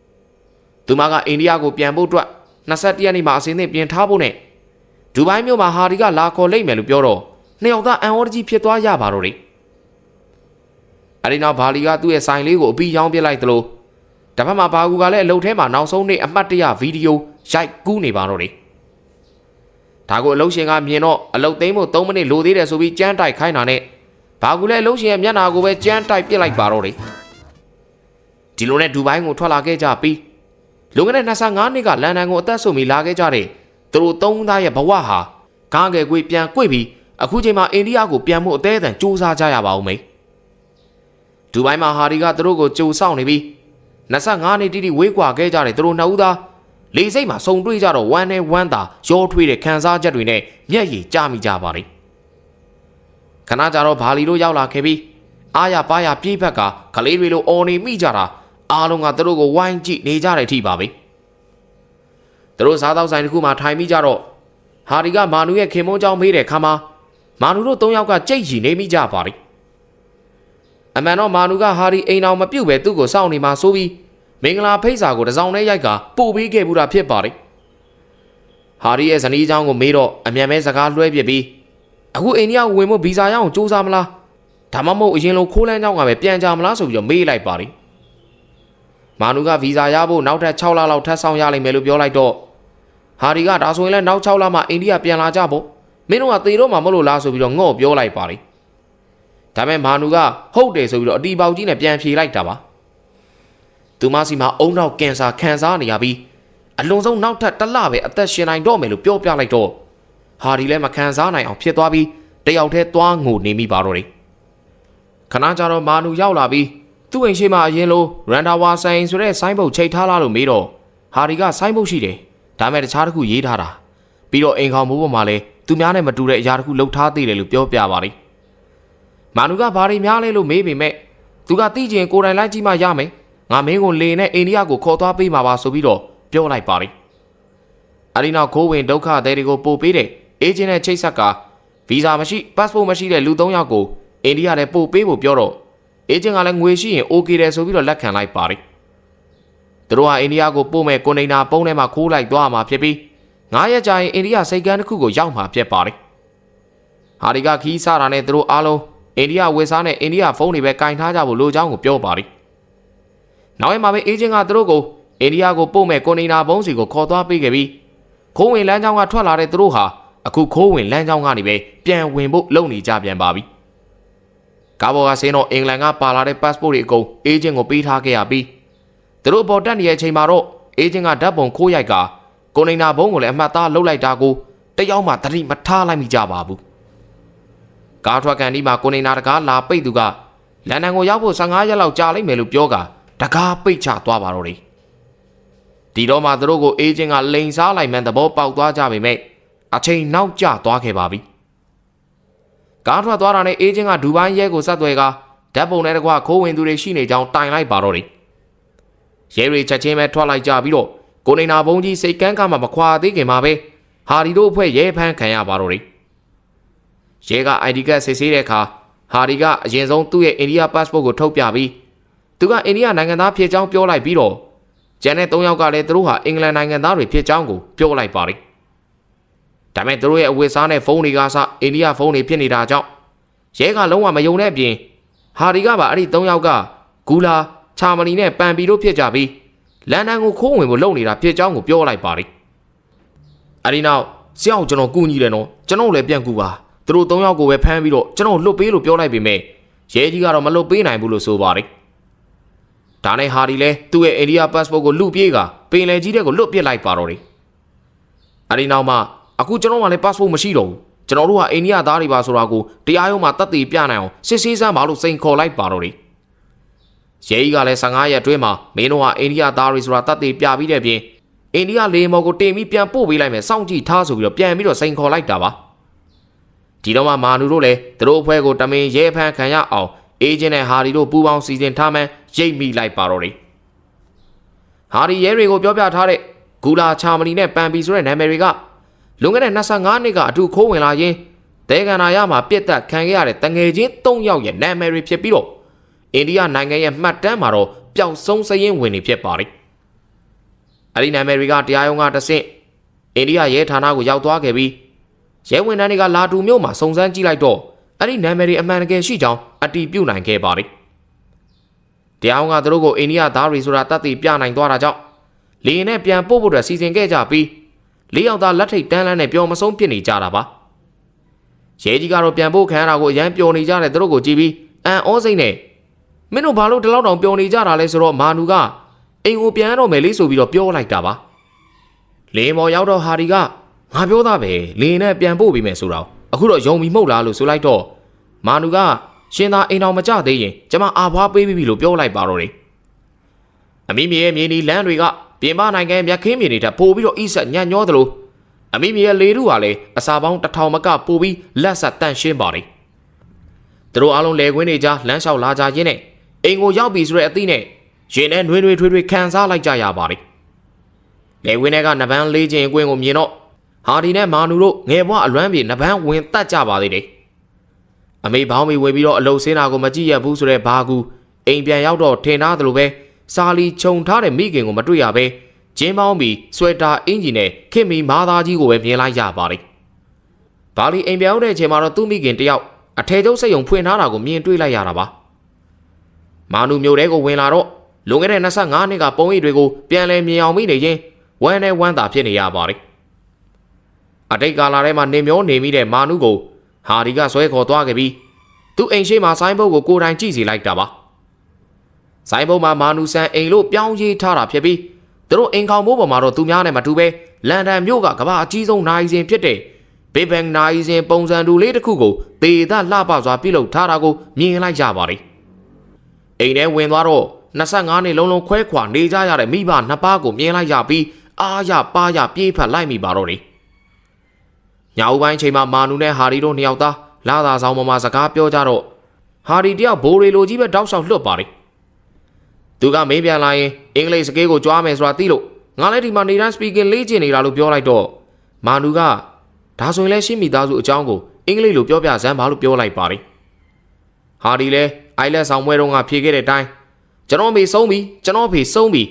။သူမကအိန္ဒိယကိုပြန်ဖို့အတွက်21ရက်နေ့မှာအစင်းသင့်ပြင်ထားဖို့နဲ့ဒူဘိုင်းမြို့မှာဟာဒီကလာခေါ်လိုက်မယ်လို့ပြောတော့နှစ်ယောက်သားအန်အော်ကြီးဖြစ်သွားရပါတော့တယ်။အဲဒီနောက်ဘာလီကသူ့ရဲ့ဆိုင်လေးကိုအပီရောင်းပြလိုက်သလို တစ်ဖက်မှာဘာကူကလည်းအလုပ်ထဲမှာနောက်ဆုံးနေ့အမှတ်တရဗီဒီယိုရိုက်ကူးနေပါတော့တယ်ဒါကိုအလုပ်ရှင်ကမြင်တော့အလုပ်သိမ်းဖို့3မိနစ်လိုသေးတယ်ဆိုပြီးကြမ်းတိုက်ခိုင်းတာနဲ့ဘာကူလည်းအလုပ်ရှင်ရဲ့မျက်နှာကိုပဲကြမ်းတိုက်ပစ်လိုက်ပါတော့တယ်ဒီလိုနဲ့ဒူဘိုင်းကိုထွက်လာခဲ့ကြပြီးလွန်ခဲ့တဲ့25နှစ်ကလန်ဒန်ကိုအသက်ဆုံးပြီးလာခဲ့ကြတဲ့သူတို့သုံးသားရဲ့ဘဝဟာကားငယ်ကွေးပြန်ကွေ့ပြီးအခုချိန်မှာအိန္ဒိယကိုပြန်မှုအသေးအတန်စူးစမ်းကြရပါဦးမယ်။ဒူဘိုင်းမှာဟာရီကသူတို့ကိုကြိုဆောင်နေပြီး 25နှစ်တိတိဝေးကွာခဲ့ကြတဲ့သူတို့နှစ်ဦးသားလေစိတ်မှာစုံတွေ့ကြတော့ဝမ်းနဲ့ဝမ်းသာရောထွေးတဲ့ခံစားချက်တွေနဲ့မျက်ရည်ကျမိကြပါလိမ့်ခဏကြာတော့ဘာလီတို့ရောက်လာခဲ့ပြီးအားရပါရပြေးဖက်ကကလေးတွေလိုအော်နေမိကြတာအားလုံးကသူတို့ကိုဝိုင်းကြည့်နေကြတဲ့အထိပါပဲသူတို့စားသောက်ဆိုင်တစ်ခုမှာထိုင်မိကြတော့ဟာဒီကမာနူရဲ့ခင်မုန်းကြောင်းမေးတဲ့ခါမှာမာနူတို့၃ယောက်ကကြိတ်ရီနေမိကြပါလိမ့် အမှန်တော့မာနူကဟာဒီအိမ်အောင်မပြုတ်ပဲသူ့ကိုစောင့်နေမှာဆိုပြီးမင်္ဂလာဖိတ်စာကိုတစ်စောင်းနဲ့ရိုက်ကပို့ပေးခဲ့ဘူးတာဖြစ်ပါတယ်ဟာဒီရဲ့ဇနီးเจ้าကိုမေးတော့အမြန်မဲစကားလွှဲပြစ်ပြီးအခုအိန္ဒိယကိုဝင်ဖို့ဗီဇာရအောင်စူးစမ်းမလားဒါမှမဟုတ်အရင်လိုခိုးလန်းเจ้าကပဲပြန်ကြမလားဆိုပြီးတော့မေးလိုက်ပါတယ်မာနူကဗီဇာရဖို့နောက်ထပ်6လလောက်ထပ်ဆောင်ရလိမ့်မယ်လို့ပြောလိုက်တော့ဟာဒီကဒါဆိုရင်လည်းနောက်6လမှအိန္ဒိယပြန်လာကြဖို့မင်းတို့ကသေတော့မှမလို့လားဆိုပြီးတော့ငေါ့ပြောလိုက်ပါတယ် ဒါပေမဲ့မာနူကဟုတ်တယ်ဆိုပြီးတော့အတီပေါက်ကြီးနဲ့ပြန်ဖြေလိုက်တာပါသူမစီမှာအုံနောက်ကင်ဆာခံစားနေရပြီးအလွန်ဆုံးနောက်ထပ်တစ်လပဲအသက်ရှင်နိုင်တော့မယ်လို့ပြောပြလိုက်တော့ဟာဒီလည်းမခံစားနိုင်အောင်ဖြစ်သွားပြီးတယောက်တည်းသွားငိုနေမိပါတော့တယ်ခဏကြာတော့မာနူရောက်လာပြီးသူ့အိမ်ရှိမှအရင်လိုရန်ဒါဝါဆိုင်ဆိုတဲ့ဆိုင်းဘုတ်ချိတ်ထားလာလို့မေးတော့ဟာဒီကဆိုင်းဘုတ်ရှိတယ်ဒါမဲ့တခြားတစ်ခုရေးထားတာပြီးတော့အိမ်ခေါင်မိုးပေါ်မှာလည်းသူများနဲ့မတူတဲ့အရာတစ်ခုလှုပ်ထားသေးတယ်လို့ပြောပြပါတယ် မာနူကဘာတွေများလဲလို့မေးပေမဲ့သူကသိချင်ကိုယ်တိုင်လိုက်ကြည့်မှရမယ်ငါမင်းကိုလေနဲ့အိန္ဒိယကိုခေါ်သွားပေးမှာပါဆိုပြီးတော့ပြောလိုက်ပါတယ်အဒီနောက်ခိုးဝင်ဒုက္ခသည်တွေကိုပို့ပေးတဲ့အေဂျင့်နဲ့ချိတ်ဆက်ကဗီဇာမရှိပတ်စပို့မရှိတဲ့လူ၃ယောက်ကိုအိန္ဒိယထဲပို့ပေးဖို့ပြောတော့အေဂျင့်ကလည်းငွေရှိရင် OK တယ်ဆိုပြီးတော့လက်ခံလိုက်ပါတယ်သူတို့ဟာအိန္ဒိယကိုပို့မဲ့ကွန်တိန်နာပုံးထဲမှာခိုးလိုက်သွားမှာဖြစ်ပြီးငါးရက်ကြာရင်အိန္ဒိယစိတ်ကမ်းတစ်ခုကိုရောက်မှာဖြစ်ပါတယ်ဟာဒီကခီးစားတာနဲ့သူတို့အားလုံး အိန္ဒိယဝက်စားနဲ့အိန္ဒိယဖုန်းတွေပဲကင်ထားကြဖို့လိုချောင်းကိုပြောပါတယ်နောက်ရက်မှာပဲအေဂျင့်ကသူတို့ကိုအိန္ဒိယကိုပို့မဲ့ကွန်တိန်နာပုံးစီကိုခေါ်သွားပေးခဲ့ပြီးခိုးဝင်လမ်းကြောင်းကထွက်လာတဲ့သူတို့ဟာအခုခိုးဝင်လမ်းကြောင်းကနေပဲပြန်ဝင်ဖို့လုပ်နေကြပြန်ပါပြီကာဘောကဆင်းတော့အင်္ဂလန်ကပါလာတဲ့ passport တွေအကုန်အေဂျင့်ကိုပေးထားခဲ့ရပြီးသူတို့ပေါ်တက်နေတဲ့အချိန်မှာတော့အေဂျင့်ကဓာတ်ပုံခိုးရိုက်ကကွန်တိန်နာဘုံကိုလည်းအမှတ်သားလုပ်လိုက်တာကိုတယောက်မှသတိမထားလိုက်မိကြပါဘူး ကားထွက်ကန်ဒီမှာကွန်တိန်နာတကားလာပိတ်သူကလန်ဒန်ကိုရောက်ဖို့15ရက်လောက်ကြာလိမ့်မယ်လို့ပြောကတကားပိတ်ချသွားပါတော့တယ်ဒီတော့မှသူတို့ကိုအေဂျင့်ကလိန်စားလိုက်မှန်းသဘောပေါက်သွားကြပေမဲ့အချိန်နောက်ကျသွားခဲ့ပါပြီကားထွက်သွားတာနဲ့အေဂျင့်ကဒူဘိုင်းရဲကိုဆက်သွယ်ကဓာတ်ပုံနဲ့တကွခိုးဝင်သူတွေရှိနေကြောင်းတိုင်လိုက်ပါတော့တယ်ရဲတွေချက်ချင်းပဲထွက်လိုက်ကြပြီးတော့ကိုနေနာဘုံကြီးစိတ်ကန်းကမှမခွာသေးခင်မှာပဲဟာဒီတို့အဖွဲ့ရဲဖမ်းခံရပါတော့တယ် ရဲက ID ကတ်စစ်ဆေးတဲ့အခါဟာဒီကအရင်ဆုံးသူ့ရဲ့အိန္ဒိယ passport ကိုထုတ်ပြပြီးသူကအိန္ဒိယနိုင်ငံသားဖြစ်ကြောင်းပြောလိုက်ပြီးတော့ကျန်တဲ့၃ယောက်ကလည်းသူတို့ဟာအင်္ဂလန်နိုင်ငံသားတွေဖြစ်ကြောင်းကိုပြောလိုက်ပါတယ်ဒါပေမဲ့သူတို့ရဲ့အဝတ်စားနဲ့ဖုန်းတွေကစအိန္ဒိယဖုန်းတွေဖြစ်နေတာကြောင့်ရဲကလုံးဝမယုံတဲ့အပြင်ဟာဒီကပါအဲ့ဒီ၃ယောက်ကဂူလာချာမနီနဲ့ပန်ပီတို့ဖြစ်ကြပြီးလန်ဒန်ကိုခိုးဝင်ဖို့လုပ်နေတာဖြစ်ကြောင်းကိုပြောလိုက်ပါတယ်အဲ့ဒီနောက်ဆရာကိုကျွန်တော်ကူညီတယ်နော်ကျွန်တော်လည်းပြန်ကူပါ သူတို့၃ယောက်ကိုပဲဖမ်းပြီးတော့ကျွန်တော်လွတ်ပေးလို့ပြောလိုက်ပေမဲ့ရဲကြီးကတော့မလွတ်ပေးနိုင်ဘူးလို့ဆိုပါတယ်ဒါနဲ့ဟာဒီလဲသူ့ရဲ့အိန္ဒိယ passport ကိုလူပြေးကပင်လယ်ကြီးတဲ့ကိုလွတ်ပစ်လိုက်ပါတော့တယ်အဲ့ဒီနောက်မှအခုကျွန်တော်မှလည်း passport မရှိတော့ဘူးကျွန်တော်တို့ဟာအိန္ဒိယသားတွေပါဆိုတာကိုတရားရုံးမှာတတ်သိပြနိုင်အောင်စစ်ဆေးစမ်းပါလို့စိန်ခေါ်လိုက်ပါတော့တယ်ရဲကြီးကလည်း15ရက်အတွင်းမှာမင်းတို့ဟာအိန္ဒိယသားတွေဆိုတာတတ်သိပြပြီးတဲ့ပြင်အိန္ဒိယလေမော်ကိုတင်ပြီးပြန်ပို့ပေးလိုက်မယ်စောင့်ကြည့်ထားဆိုပြီးတော့ပြန်ပြီးတော့စိန်ခေါ်လိုက်တာပါ ဒီတော့မှမာနူတို့လည်းသူတို့အဖွဲ့ကိုတမင်ရဲဖမ်းခံရအောင်အေဂျင့်နဲ့ဟာဒီတို့ပူးပေါင်းစီစဉ်ထားမှန်းရိတ်မိလိုက်ပါတော့တယ်ဟာဒီရဲတွေကိုပြောပြထားတဲ့ဂူလာချာမနီနဲ့ပန်ပီဆိုတဲ့နာမည်တွေကလွန်ခဲ့တဲ့25နှစ်ကအထူးခိုးဝင်လာရင်းတဲကန်နာရမှာပြစ်တက်ခံခဲ့ရတဲ့တငယ်ချင်း၃ယောက်ရဲ့နာမည်တွေဖြစ်ပြီးတော့အိန္ဒိယနိုင်ငံရဲ့မှတ်တမ်းမှာတော့ပျောက်ဆုံးစရင်ဝင်နေဖြစ်ပါတယ်။အဲဒီနာမည်တွေကတရားရုံးကတဆင့်အိန္ဒိယရဲဌာနကိုရောက်သွားခဲ့ပြီး ရဲဝန်ထမ်းတွေကလာတူမြို့မှာစုံစမ်းကြည့်လိုက်တော့အဲ့ဒီနာမည်တွေအမှန်တကယ်ရှိကြောင်းအတည်ပြုနိုင်ခဲ့ပါတယ်။တရားရုံးကသူတို့ကိုအိန္ဒိယသားတွေဆိုတာတတ်သိပြနိုင်သွားတာကြောင့်လေရင်နဲ့ပြန်ပို့ဖို့အတွက်စီစဉ်ခဲ့ကြပြီးလေးယောက်သားလက်ထိတ်တန်းလန်းနဲ့ပျော်မဆုံးဖြစ်နေကြတာပါရဲကြီးကတော့ပြန်ဖို့ခံရတာကိုအရန်ပျော်နေကြတဲ့သူတို့ကိုကြည့်ပြီးအန်ဩစိတ်နဲ့မင်းတို့ဘာလို့ဒီလောက်တောင်ပျော်နေကြတာလဲဆိုတော့မာနူကအိမ်ကိုပြန်ရတော့မယ်လေးဆိုပြီးတော့ပြောလိုက်တာပါလင်းမော်ရောက်တော့ဟာဒီက ငါပြောတာပဲလင်းနဲ့ပြန်ပို့ပြီးမယ်ဆိုတော့အခုတော့ယုံပြီးမှုတ်လားလို့ဆိုလိုက်တော့မာနူကရှင်သာအိမ်တော်မကြသေးရင်ကျမအာဘွားပေးပြီးပြီလို့ပြောလိုက်ပါတော့တယ်အမိမြေရဲ့မြေနီလမ်းတွေကပြင်ပနိုင်ငံမြက်ခင်းမြေတွေထပ်ပို့ပြီးတော့ဣဆက်ညံ့ညောသလိုအမိမြေရဲ့လေထုဟာလည်းအစာပေါင်းတစ်ထောင်မကပို့ပြီးလက်ဆက်တန့်ရှင်းပါတယ်သူတို့အားလုံးလေခွင်းတွေကြားလမ်းလျှောက်လာကြရင်းနဲ့အိမ်ကိုရောက်ပြီဆိုတဲ့အသည့်နဲ့ရင်ထဲနှွေးနှွေးထွေးထွေးခံစားလိုက်ကြရပါတယ်လေခွင်းထဲကနဗန်းလေးချင်းအကွင်းကိုမြင်တော့ ဟာဒီနဲ့မာနူတို့ငယ်ဘွားအလွမ်းပြေနဗန်းဝင်တက်ကြပါသေးတယ်အမေဘောင်းမီဝေပြီးတော့အလုတ်စင်းတာကိုမကြည့်ရဘူးဆိုတဲ့ဘာကူအိမ်ပြန်ရောက်တော့ထင်ထားသလိုပဲစာလီခြုံထားတဲ့မိခင်ကိုမတွေ့ရပဲဂျင်းပေါင်းပြီးဆွဲတာအင်ဂျီနဲ့ခင်မီမာသားကြီးကိုပဲမြင်လိုက်ရပါတယ်။ဘာလီအိမ်ပြောင်းတဲ့အချိန်မှာတော့သူ့မိခင်တယောက်အထည်ချုပ်စိတ်ုံဖွင့်ထားတာကိုမြင်တွေ့လိုက်ရတာပါ။မာနူမျိုးတဲကိုဝင်လာတော့လွန်ခဲ့တဲ့25နှစ်ကပုံရိပ်တွေကိုပြန်လည်မြင်အောင်မိနေချင်းဝမ်းနဲ့ဝမ်းသာဖြစ်နေရပါတယ်။ အတိတ်ကာလထဲမှာနေမျောနေမိတဲ့မာနူကိုဟာဒီကဆွဲခေါ်သွားခဲ့ပြီးသူ့အိမ်ရှိမှာဆိုင်းဘုတ်ကိုကိုယ်တိုင်ကြည့်စီလိုက်တာပါ။ဆိုင်းဘုတ်မှာမာနူဆန်အိမ်လို့ပြောင်းရေးထားတာဖြစ်ပြီးသူတို့အိမ်ခေါင်မိုးပေါ်မှာတော့သူများနဲ့မတူပဲလန်ဒန်မြို့ကကမ္ဘာအကြီးဆုံးနိုင်စင်ဖြစ်တဲ့ဘေဘန်နိုင်စင်ပုံစံတူလေးတစ်ခုကိုတေသလှပစွာပြုလုပ်ထားတာကိုမြင်လိုက်ကြပါတယ်။အိမ်ထဲဝင်သွားတော့25နှစ်လုံးလုံးခွဲခွာနေကြရတဲ့မိဘနှစ်ပါးကိုမြင်လိုက်ရပြီးအားရပါးရပြေးဖက်လိုက်မိပါတော့တယ်။ ညဦးပိုင်းချိန်မှာမာနူနဲ့ဟာရီတို့နှစ်ယောက်သားလာသာဆောင်ပေါ်မှာစကားပြောကြတော့ဟာရီတယောက်ဘိုးရီလိုကြီးပဲတောက်လျှောက်လွတ်ပါတယ်။သူကမင်းပြန်လာရင်အင်္ဂလိပ်စကားကိုကြွားမယ်ဆိုတာသိလို့ငါလည်းဒီမှာနေတိုင်း speaking လေ့ကျင့်နေတာလို့ပြောလိုက်တော့မာနူကဒါဆိုရင်လည်းရှင်းမိသားစုအကြောင်းကိုအင်္ဂလိပ်လိုပြောပြစမ်းပါလို့ပြောလိုက်ပါတယ်။ဟာဒီလည်းအိုင်လက်ဆောင်ပွဲတုန်းကဖြေခဲ့တဲ့အတိုင်းကျွန်တော်အမေဆုံးပြီကျွန်တော်အဖေဆုံးပြီ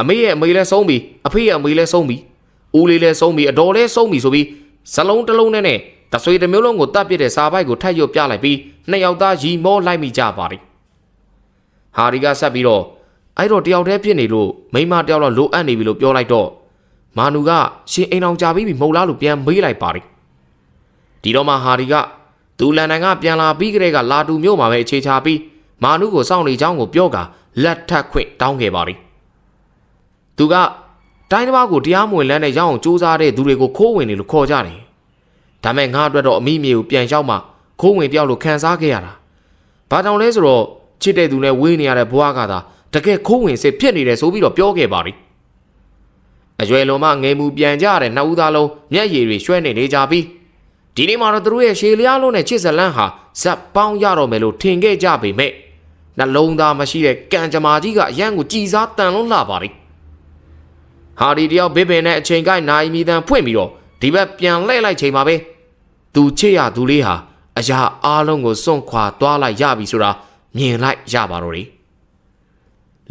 အမေရဲ့အမေလည်းဆုံးပြီအဖေရဲ့အမေလည်းဆုံးပြီဦးလေးလည်းဆုံးပြီအတော်လည်းဆုံးပြီဆိုပြီး ဇလုံးတစ်လုံးနဲ့နဲ့တဆွေတစ်မျိုးလုံးကိုတတ်ပြစ်တဲ့စာပိုက်ကိုထပ်ရွတ်ပြလိုက်ပြီးနှစ်ယောက်သားရီမောလိုက်မိကြပါတယ်။ဟာဒီကဆက်ပြီးတော့အဲ့တော့တယောက်တည်းဖြစ်နေလို့မိမတယောက်တော့လိုအပ်နေပြီလို့ပြောလိုက်တော့မာနူကရှင်အိမ်အောင်ကြပြီးပြီမဟုတ်လားလို့ပြန်မေးလိုက်ပါတယ်။ဒီတော့မှဟာဒီကသူလန်ဒန်ကပြန်လာပြီးကလေးကလာတူမြို့မှာပဲအခြေချပြီးမာနုကိုစောင့်နေကြောင်းကိုပြောကာလက်ထပ်ခွင့်တောင်းခဲ့ပါသည်။သူက တိုင်းတစ်ပါးကိုတရားမဝင်လမ်းနဲ့ရောက်အောင်စူးစမ်းတဲ့သူတွေကိုခိုးဝင်နေလို့ခေါ်ကြတယ်။ဒါမဲ့ငါအတွက်တော့အမိမြေကိုပြန်ရောက်မှခိုးဝင်တယောက်လိုခံစားခဲ့ရတာ။ဘာကြောင့်လဲဆိုတော့ချစ်တဲ့သူနဲ့ဝေးနေရတဲ့ဘဝကသာတကယ်ခိုးဝင်စစ်ဖြစ်နေတယ်ဆိုပြီးတော့ပြောခဲ့ပါသည်။အရွယ်လွန်မှငယ်မှုပြန်ကြတဲ့နှစ်ဦးသားလုံးမျက်ရည်တွေရွှဲနေနေကြပြီးဒီနေ့မှာတော့သူတို့ရဲ့ရှေလျားလုံးနဲ့ချစ်ဇလန်းဟာဇက်ပေါင်းရတော့မယ်လို့ထင်ခဲ့ကြပေမဲ့နှလုံးသားမရှိတဲ့ကံကြမ္မာကြီးကအရန်ကိုကြည်စားတန်လုံးလှပါလိ ဟာဒီတယောက်ဘိပင်နဲ့အချိန်ကိုက်နိုင်မီတန်ဖွင့်ပြီးတော့ဒီဘက်ပြန်လှည့်လိုက်ချိန်မှာပဲသူချစ်ရသူလေးဟာအရာအားလုံးကိုစွန့်ခွာသွားလိုက်ရပြီဆိုတာမြင်လိုက်ရပါတော့တယ်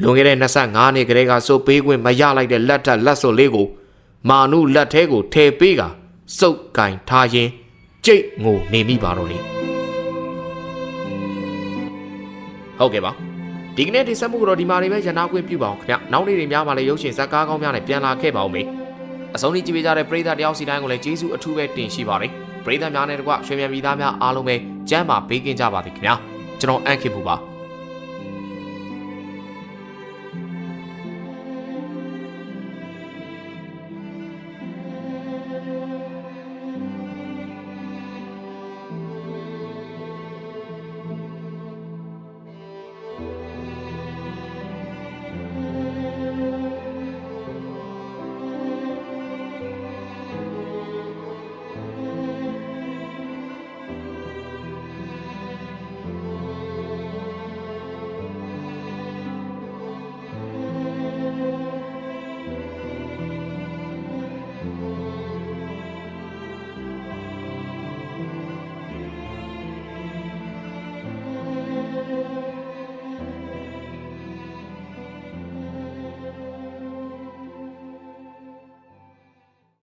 လွန်ခဲ့တဲ့25နှစ်ကလေးကစိုးပေးခွင့်မရလိုက်တဲ့လက်ထက်လက်စွပ်လေးကိုမာနုလက်ထဲကိုထည့်ပေးကစုပ်ကင်ထားရင်ကြိတ်ငိုနေမိပါတော့တယ်ဟုတ်ကဲ့ပါ ဒီကနေ့ဒီဆက်မှုကတော့ဒီမှာနေပဲရနာခွင့်ပြုပါအောင်ခင်ဗျနောက်နေ့တွေများပါလေရုပ်ရှင်ဇာတ်ကားကောင်းများနဲ့ပြန်လာခဲ့ပါဦးမေအဆုံးထိကြည့်ပေးကြတဲ့ပရိသတ်တယောက်စီတိုင်းကိုလည်းကျေးဇူးအထူးပဲတင်ရှိပါတယ်ပရိသတ်များနဲ့တကွရွှေမြန်ပြည်သားများအားလုံးပဲကျမ်းမာပေးကင်းကြပါသည်ခင်ဗျာကျွန်တော်အန်ခင်ပူပါ